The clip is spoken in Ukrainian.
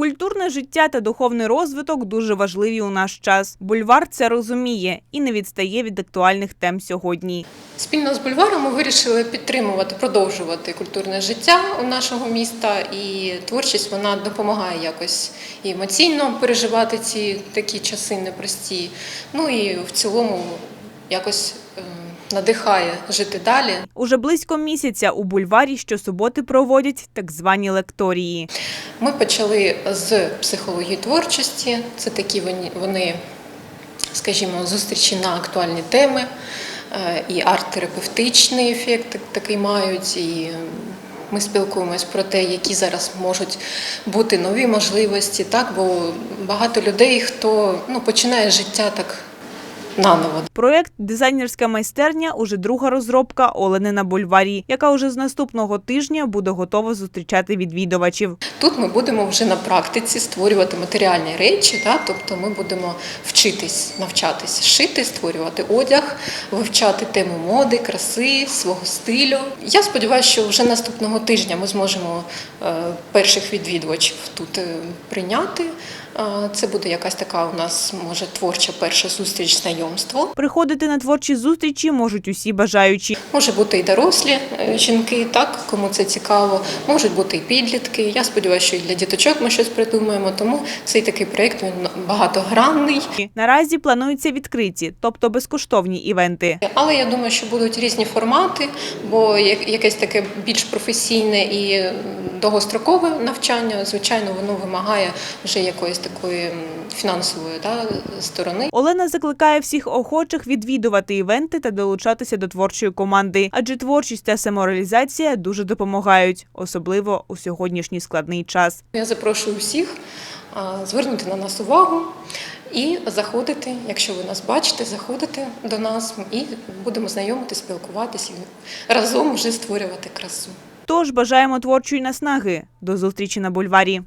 Культурне життя та духовний розвиток дуже важливі у наш час. Бульвар це розуміє і не відстає від актуальних тем сьогодні. Спільно з бульваром ми вирішили підтримувати, продовжувати культурне життя у нашого міста, і творчість вона допомагає якось і емоційно переживати ці такі часи непрості. Ну і в цілому якось е, надихає жити далі. Уже близько місяця у бульварі щосуботи проводять так звані лекторії. Ми почали з психології творчості. Це такі вони, скажімо, зустрічі на актуальні теми. Е, І арт-терапевтичний ефект так- такий мають. І ми спілкуємось про те, які зараз можуть бути нові можливості. Так, бо багато людей, хто ну, починає життя так наново. Проект Дизайнерська майстерня уже друга розробка Олени на бульварі, яка уже з наступного тижня буде готова зустрічати відвідувачів. Тут ми будемо вже на практиці створювати матеріальні речі, да? тобто ми будемо вчитись, навчатись шити, створювати одяг, вивчати тему моди, краси, свого стилю. Я сподіваюся, що вже наступного тижня ми зможемо е, перших відвідувачів тут е, прийняти. Е, Це буде якась така у нас може творча перша зустріч знайомство. Приходити на творчі зустрічі можуть усі бажаючі. Може бути і дорослі е, жінки, так кому це цікаво, можуть бути і підлітки. Я сподіваюся, що і для діточок ми щось придумаємо. Тому цей такий проєкт він багатогранний. Наразі плануються відкриті, тобто безкоштовні івенти. Але я думаю, що будуть різні формати, бо якесь таке більш професійне і довгострокове навчання, звичайно, воно вимагає вже якоїсь такої фінансової да, сторони. Олена закликає всіх охочих відвідувати івенти та долучатися до творчої команди, адже творчість та самореалізація дуже допомагають, особливо у сьогоднішній складний час. Я запрошую всіх звернути на нас увагу і заходити, якщо ви нас бачите, заходити до нас і будемо знайомити, спілкуватися і разом вже створювати красу. Тож бажаємо творчої наснаги. До зустрічі на бульварі.